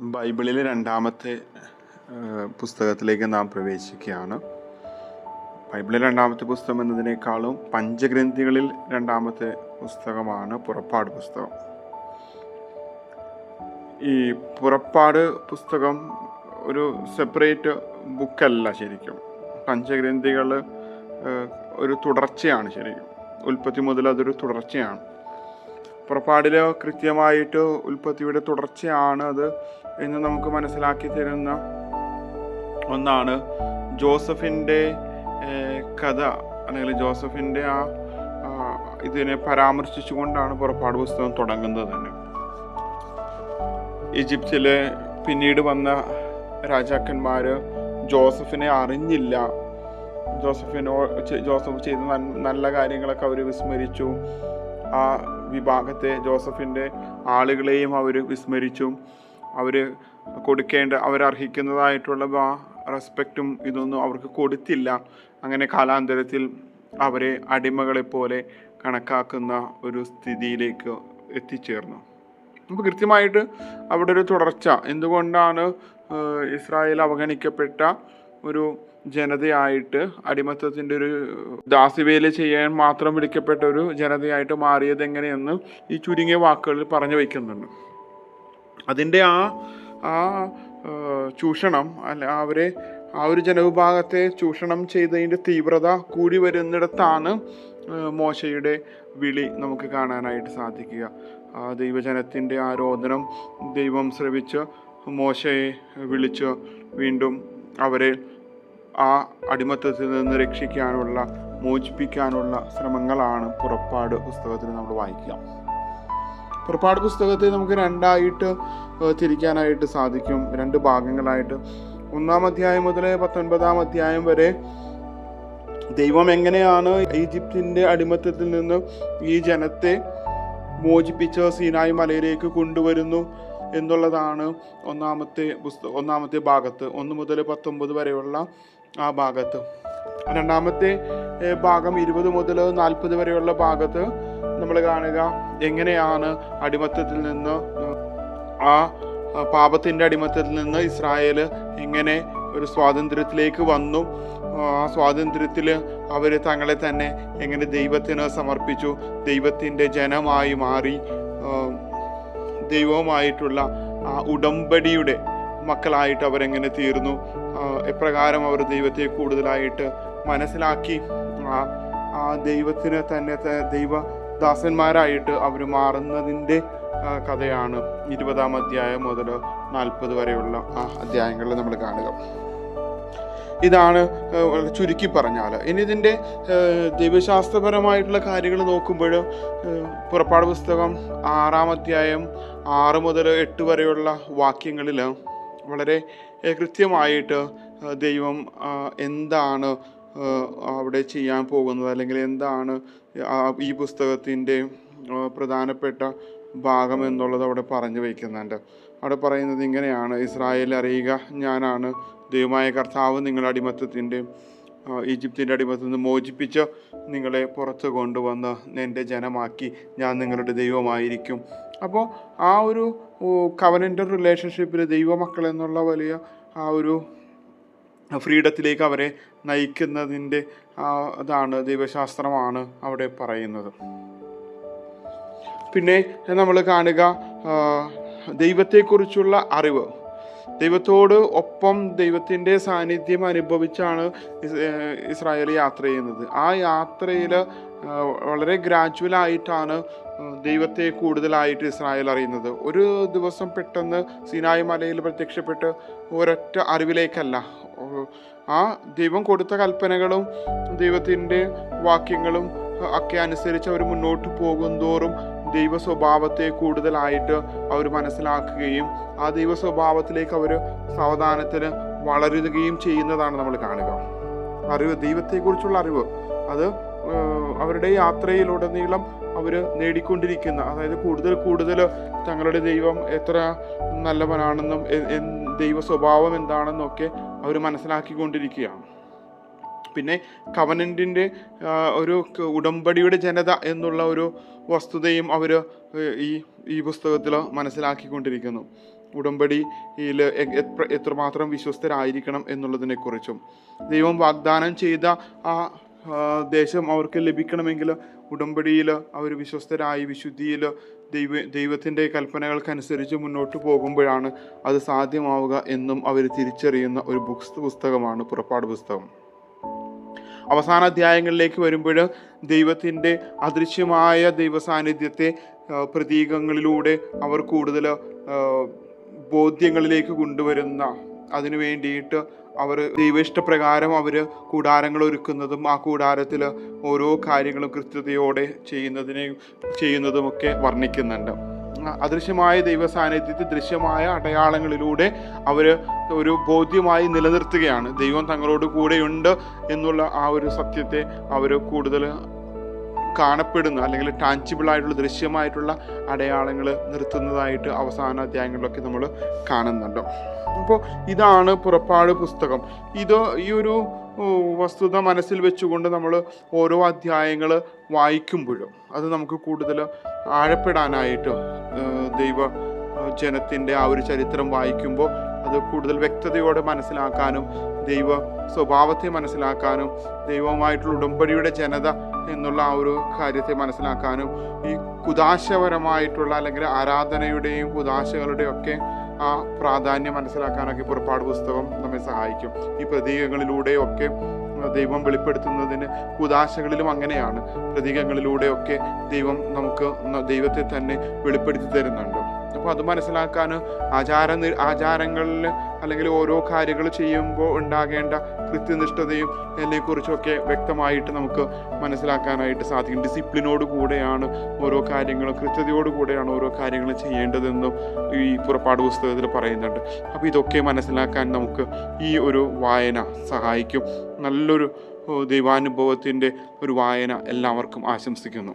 ബൈബിളിലെ രണ്ടാമത്തെ പുസ്തകത്തിലേക്ക് നാം പ്രവേശിക്കുകയാണ്. ബൈബിളിലെ രണ്ടാമത്തെ പുസ്തകം എന്നതിനേക്കാളും പഞ്ചഗ്രന്ഥികളിൽ രണ്ടാമത്തെ പുസ്തകമാണ് പുറപ്പാട് പുസ്തകം. ഈ പുറപ്പാട് പുസ്തകം ഒരു സെപ്പറേറ്റ് ബുക്കല്ല ശരിക്കും. പഞ്ചഗ്രന്ഥികൾ ഒരു തുടർച്ചയാണ് ശരിക്കും. ഉൽപ്പത്തി മുതൽ അതൊരു തുടർച്ചയാണ്. പുറപ്പാടിൽ കൃത്യമായിട്ട് ഉൽപ്പത്തിയുടെ തുടർച്ചയാണ് അത് എന്ന് നമുക്ക് മനസ്സിലാക്കി തരുന്ന ഒന്നാണ് ജോസഫിന്റെ കഥ. അല്ലെങ്കിൽ ജോസഫിന്റെ ആ, ഇതിനെ പരാമർശിച്ചുകൊണ്ടാണ് പുറപ്പാട് പുസ്തകം തുടങ്ങുന്നത് തന്നെ. ഈജിപ്തിലെ പിന്നീട് വന്ന രാജാക്കന്മാർ ജോസഫിനെ അറിഞ്ഞില്ല. ജോസഫിനോ ജോസഫ് ചെയ്ത നല്ല കാര്യങ്ങളൊക്കെ അവർ വിസ്മരിച്ചു. ആ വിഭാഗത്തെ ജോസഫിന്റെ ആളുകളെയും അവർ വിസ്മരിച്ചു അവർ കൊടുക്കേണ്ട അവരർഹിക്കുന്നതായിട്ടുള്ള ആ റെസ്പെക്റ്റും ഇതൊന്നും അവർക്ക് കൊടുത്തില്ല. അങ്ങനെ കാലാന്തരത്തിൽ അവരെ അടിമകളെപ്പോലെ കണക്കാക്കുന്ന ഒരു സ്ഥിതിയിലേക്ക് എത്തിച്ചേർന്നു. അപ്പോൾ കൃത്യമായിട്ട് അവിടെ ഒരു തുടർച്ച. എന്തുകൊണ്ടാണ് ഇസ്രായേൽ അവഗണിക്കപ്പെട്ട ഒരു ജനതയായിട്ട് അടിമത്തത്തിന്റെ ഒരു ദാസിവേല ചെയ്യാൻ മാത്രം വിളിക്കപ്പെട്ട ഒരു ജനതയായിട്ട് മാറിയത് എങ്ങനെയെന്ന് ഈ ചുരുങ്ങിയ വാക്കുകളിൽ പറഞ്ഞു വയ്ക്കുന്നുണ്ട്. അതിന്റെ ആ ആ ചൂഷണം അല്ല അവരെ ആ ഒരു ജനവിഭാഗത്തെ ചൂഷണം ചെയ്തതിന്റെ തീവ്രത കൂടി വരുന്നിടത്താണ് മോശയുടെ വിളി നമുക്ക് കാണാനായിട്ട് സാധിക്കുക. ആ ദൈവജനത്തിന്റെ ആ ദൈവം ശ്രവിച്ച് മോശയെ വിളിച്ച് വീണ്ടും അവരെ ആ അടിമത്തത്തിൽ നിന്ന് രക്ഷിക്കാനുള്ള മോചിപ്പിക്കാനുള്ള ശ്രമങ്ങളാണ് പുറപ്പാട് പുസ്തകത്തിൽ നമ്മൾ വായിക്കുക. പുറപ്പാട് പുസ്തകത്തെ നമുക്ക് രണ്ടായിട്ട് തിരിക്കാനായിട്ട് സാധിക്കും. രണ്ട് ഭാഗങ്ങളായിട്ട്. ഒന്നാം അധ്യായം മുതൽ പത്തൊൻപതാം അധ്യായം വരെ ദൈവം എങ്ങനെയാണ് ഈജിപ്തിന്റെ അടിമത്തത്തിൽ നിന്ന് ഈ ജനത്തെ മോചിപ്പിച്ച് സീനായി മലയിലേക്ക് കൊണ്ടുവരുന്നു? എന്നുള്ളതാണ് ഒന്നാമത്തെ പുസ്തക ഒന്നാമത്തെ ഭാഗത്ത്. ഒന്ന് മുതൽ പത്തൊമ്പത് വരെയുള്ള ആ ഭാഗത്ത്. രണ്ടാമത്തെ ഭാഗം ഇരുപത് മുതൽ നാൽപ്പത് വരെയുള്ള ഭാഗത്ത് നമ്മൾ കാണുക എങ്ങനെയാണ് അടിമത്തത്തിൽ നിന്ന് ആ പാപത്തിന്റെ അടിമത്തത്തിൽ നിന്ന് ഇസ്രായേൽ എങ്ങനെ ഒരു സ്വാതന്ത്ര്യത്തിലേക്ക് വന്നു. ആ സ്വാതന്ത്ര്യത്തിൽ അവർ തങ്ങളെ തന്നെ എങ്ങനെ ദൈവത്തിന് സമർപ്പിച്ചു. ദൈവത്തിന്റെ ജനമായി മാറി ദൈവവുമായിട്ടുള്ള ആ ഉടമ്പടിയുടെ മക്കളായിട്ട് അവരെങ്ങനെ തീർന്നു? എപ്രകാരം അവർ ദൈവത്തെ കൂടുതലായിട്ട് മനസ്സിലാക്കി? ആ ആ ദൈവത്തിന് തന്നെ ദൈവ ദൈവദാസന്മാരായിട്ട് അവർ മാറുന്നതിന്റെ കഥയാണ് ഇരുപതാം അധ്യായം മുതൽ നാൽപ്പത് വരെയുള്ള ആ അധ്യായങ്ങളിൽ നമ്മൾ കാണുക. ഇതാണ് ചുരുക്കി പറഞ്ഞാൽ ഇനി ഇതിന്റെ ദൈവശാസ്ത്രപരമായിട്ടുള്ള കാര്യങ്ങൾ നോക്കുമ്പോൾ പുറപ്പാട് പുസ്തകം ആറാം അധ്യായം ആറ് മുതൽ എട്ട് വരെയുള്ള വാക്യങ്ങളിൽ വളരെ കൃത്യമായിട്ട് ദൈവം എന്താണ് അവിടെ ചെയ്യാൻ പോകുന്നത് അല്ലെങ്കിൽ എന്താണ് ഈ പുസ്തകത്തിന്റെ പ്രധാനപ്പെട്ട ഭാഗം എന്നുള്ളത് അവിടെ പറഞ്ഞു വയ്ക്കുന്നുണ്ട് അവിടെ പറയുന്നത് ഇങ്ങനെയാണ് ഇസ്രായേൽ അറിയുക ഞാനാണ്. ദൈവമായ കർത്താവ് നിങ്ങളുടെ അടിമത്തത്തിന്റെ ഈജിപ്തിന്റെ അടിമത്തിൽ നിന്ന് മോചിപ്പിച്ച് നിങ്ങളെ പുറത്ത് കൊണ്ടുവന്ന് എന്റെ ജനമാക്കി. ഞാൻ നിങ്ങളുടെ ദൈവമായിരിക്കും. അപ്പോൾ ആ ഒരു കവനന്റെ റിലേഷൻഷിപ്പിൽ ദൈവമക്കൾ എന്നുള്ള വലിയ ആ ഒരു ഫ്രീഡത്തിലേക്ക് അവരെ നയിക്കുന്നതിന്റെ അതാണ് ദൈവശാസ്ത്രമാണ് അവിടെ പറയുന്നത്. പിന്നെ നമ്മൾ കാണുക ദൈവത്തെക്കുറിച്ചുള്ള അറിവ്. ദൈവത്തോട് ഒപ്പം ദൈവത്തിന്റെ സാന്നിധ്യം അനുഭവിച്ചാണ് ഇസ്രായേൽ യാത്ര ചെയ്യുന്നത്. ആ യാത്രയിൽ വളരെ ഗ്രാജുവലായിട്ടാണ് ദൈവത്തെ കൂടുതലായിട്ട് ഇസ്രായേൽ അറിയുന്നത്. ഒരു ദിവസം പെട്ടെന്ന് സിനായി മലയിൽ പ്രത്യക്ഷപ്പെട്ട് ഒരൊറ്റ അറിവിലേക്കല്ല. ആ ദൈവം കൊടുത്ത കൽപ്പനകളും ദൈവത്തിന്റെ വാക്യങ്ങളും ഒക്കെ അനുസരിച്ച് അവർ മുന്നോട്ട് പോകുന്തോറും ദൈവ സ്വഭാവത്തെ കൂടുതലായിട്ട് അവർ മനസ്സിലാക്കുകയും ആ ദൈവ സ്വഭാവത്തിലേക്ക് അവർ സാവധാനത്തിന് വളരുകയും ചെയ്യുന്നതാണ് നമ്മൾ കാണുക. അറിവ് ദൈവത്തെക്കുറിച്ചുള്ള അറിവ്. അത് അവരുടെ യാത്രയിലുടനീളം അവർ നേടിക്കൊണ്ടിരിക്കുന്ന അതായത് കൂടുതൽ കൂടുതൽ തങ്ങളുടെ ദൈവം എത്ര നല്ലവനാണെന്നും ദൈവ സ്വഭാവം എന്താണെന്നൊക്കെ അവർ മനസ്സിലാക്കിക്കൊണ്ടിരിക്കുകയാണ്. പിന്നെ കവനന്റിന്റെ ഒരു ഉടമ്പടിയുടെ ജനത എന്നുള്ള ഒരു വസ്തുതയും അവർ ഈ ഈ പുസ്തകത്തിൽ മനസ്സിലാക്കിക്കൊണ്ടിരിക്കുന്നു. ഉടമ്പടിയിൽ എത്ര- എത്രമാത്രം വിശ്വസ്തരായിരിക്കണം എന്നുള്ളതിനെക്കുറിച്ചും. ദൈവം വാഗ്ദാനം ചെയ്ത ആ, ദേശം അവർക്ക് ലഭിക്കണമെങ്കിൽ ഉടമ്പടിയിൽ അവർ വിശ്വസ്തരായി വിശുദ്ധിയിൽ ദൈവ ദൈവത്തിന്റെ കൽപ്പനകൾക്കനുസരിച്ച് മുന്നോട്ട് പോകുമ്പോഴാണ് അത് സാധ്യമാവുക എന്നും അവർ തിരിച്ചറിയുന്ന ഒരു ബുക്സ് പുസ്തകമാണ് പുറപ്പാട് പുസ്തകം. അവസാന അധ്യായങ്ങളിലേക്ക് വരുമ്പോൾ ദൈവത്തിന്റെ അദൃശ്യമായ ദൈവ സാന്നിധ്യത്തെ പ്രതീകങ്ങളിലൂടെ അവർ കൂടുതൽ ബോധ്യങ്ങളിലേക്ക് കൊണ്ടുവരുന്ന അതിനു വേണ്ടിയിട്ട് അവർ ദൈവേഷ്ടപ്രകാരം അവർ കൂടാരങ്ങൾ ഒരുക്കുന്നതും ആ കൂടാരത്തിൽ ഓരോ കാര്യങ്ങളും കൃത്യതയോടെ ചെയ്യുന്നതിനെയും ചെയ്യുന്നതുമൊക്കെ വർണിക്കുന്നുണ്ട്. അദൃശ്യമായ ദൈവ സാന്നിധ്യത്തിൽ ദൃശ്യമായ അടയാളങ്ങളിലൂടെ അവർ ഒരു ബോധ്യമായി നിലനിർത്തുകയാണ്. ദൈവം തങ്ങളോട് കൂടെയുണ്ട് എന്നുള്ള ആ ഒരു സത്യത്തെ അവർ കൂടുതൽ കാണപ്പെടുന്ന അല്ലെങ്കിൽ ടാഞ്ചിബിൾ ആയിട്ടുള്ള ദൃശ്യമായിട്ടുള്ള അടയാളങ്ങൾ നിർത്തുന്നതായിട്ട് അവസാന അധ്യായങ്ങളിലൊക്കെ നമ്മൾ കാണുന്നുണ്ട്. അപ്പോൾ ഇതാണ് പുറപ്പാട് പുസ്തകം. ഇത് ഈ ഒരു വസ്തുത മനസ്സിൽ വെച്ചുകൊണ്ട് നമ്മൾ ഓരോ അധ്യായങ്ങൾ വായിക്കുമ്പോഴും അത് നമുക്ക് കൂടുതൽ ആഴപ്പെടാനായിട്ട് ദൈവ ജനത്തിന്റെ ആ ഒരു ചരിത്രം വായിക്കുമ്പോൾ അത് കൂടുതൽ വ്യക്തതയോടെ മനസ്സിലാക്കാനും ദൈവ സ്വഭാവത്തെ മനസ്സിലാക്കാനും ദൈവവുമായിട്ടുള്ള ഉടമ്പടിയുടെ ജനത എന്നുള്ള ആ ഒരു കാര്യത്തെ മനസ്സിലാക്കാനും ഈ കുദാശപരമായിട്ടുള്ള അല്ലെങ്കിൽ ആരാധനയുടെയും കുദാശകളുടെയും ഒക്കെ ആ പ്രാധാന്യം മനസ്സിലാക്കാനൊക്കെ പുറപ്പാട് പുസ്തകം നമ്മെ സഹായിക്കും. ഈ പ്രതീകങ്ങളിലൂടെയൊക്കെ ദൈവം വെളിപ്പെടുത്തുന്നതിന് കുദാശകളിലും അങ്ങനെയാണ്. പ്രതീകങ്ങളിലൂടെയൊക്കെ ദൈവം നമുക്ക് ദൈവത്തെ തന്നെ വെളിപ്പെടുത്തി തരുന്നുണ്ട്. അപ്പോൾ അത് മനസ്സിലാക്കാൻ ആചാര ആചാരങ്ങളിൽ അല്ലെങ്കിൽ ഓരോ കാര്യങ്ങൾ ചെയ്യുമ്പോൾ ഉണ്ടാകേണ്ട കൃത്യനിഷ്ഠതയും അതിനെക്കുറിച്ചൊക്കെ വ്യക്തമായിട്ട് നമുക്ക് മനസ്സിലാക്കാനായിട്ട് സാധിക്കും. ഡിസിപ്ലിനോട് കൂടെയാണ് ഓരോ കാര്യങ്ങളും കൃത്യതയോട് കൂടെയാണ് ഓരോ കാര്യങ്ങൾ ചെയ്യേണ്ടതെന്നും ഈ പുറപ്പാട് പുസ്തകത്തിൽ പറയുന്നുണ്ട്. അപ്പോൾ ഇതൊക്കെ മനസ്സിലാക്കാൻ നമുക്ക് ഈ ഒരു വായന സഹായിക്കും. നല്ലൊരു ദൈവാനുഭവത്തിന്റെ ഒരു വായന എല്ലാവർക്കും ആശംസിക്കുന്നു.